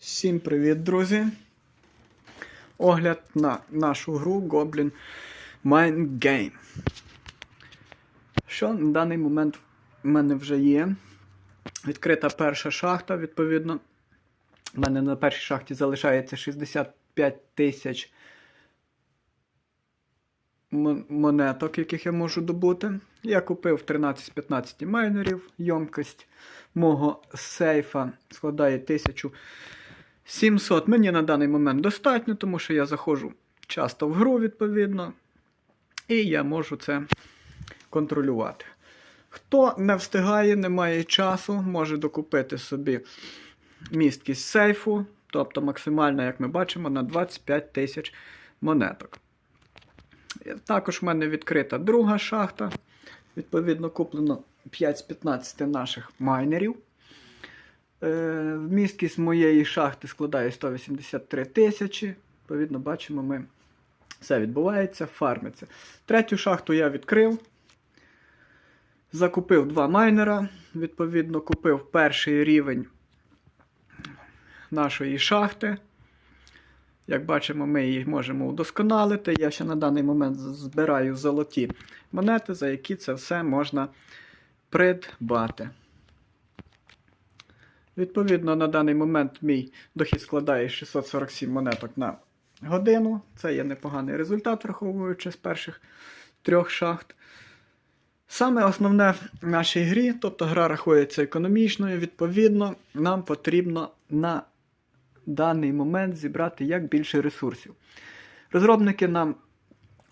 Всім привіт, друзі! Огляд на нашу гру Goblin Mind Game. Що на даний момент в мене вже є. Відкрита перша шахта, відповідно. У мене на першій шахті залишається 65 тисяч монеток, яких я можу добути. Я купив 13-15 майнерів. Йомкость мого сейфа складає 1700. Мені на даний момент достатньо, тому що я заходжу часто в гру, відповідно. І я можу це контролювати. Хто не встигає, не має часу, може докупити собі місткість сейфу, тобто максимальна, як ми бачимо, на 25 тисяч монеток. Е, Також в мене відкрита друга шахта. Відповідно, куплено 5 з 15 наших майнерів. Е, Місткість моєї шахти складає 183 тисячі. Відповідно, бачимо, ми все відбувається, фармиться. Третю шахту я відкрив. Закупив два майнера. Відповідно, купив перший рівень нашої шахти. Як бачимо, ми її можемо удосконалити. Я ще на даний момент збираю золоті монети, за які це все можна придбати. Відповідно, на даний момент мій дохід складає 647 монеток на годину. Це є непоганий результат, враховуючи з перших трьох шахт. Саме основне в нашій грі, тобто гра рахується економічною, відповідно, нам потрібно на даний момент зібрати як більше ресурсів. Розробники нам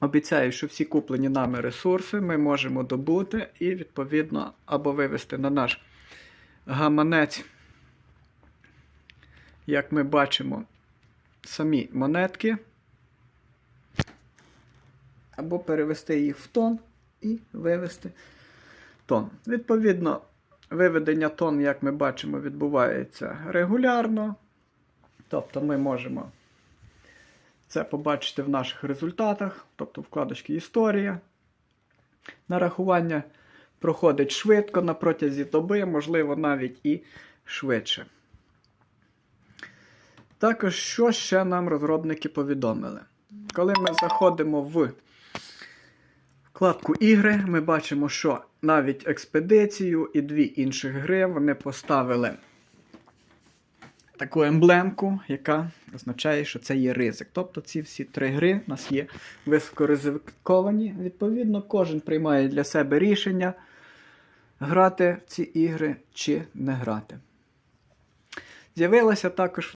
обіцяють, що всі куплені нами ресурси ми можемо добути і, відповідно, або вивести на наш гаманець, як ми бачимо, самі монетки, або перевести їх в тон і вивести тон. Відповідно, виведення тон, як ми бачимо, відбувається регулярно. Тобто ми можемо це побачити в наших результатах, тобто вкладочки Історія. Нарахування проходить швидко на протязі доби, можливо, навіть і швидше. Також, що ще нам розробники повідомили? Коли ми заходимо в вкладку ігри, ми бачимо, що навіть експедицію і дві інших гри вони поставили таку емблемку, яка означає, що це є ризик. Тобто ці всі три гри у нас є високоризиковані. Відповідно, кожен приймає для себе рішення грати в ці ігри чи не грати. З'явилася також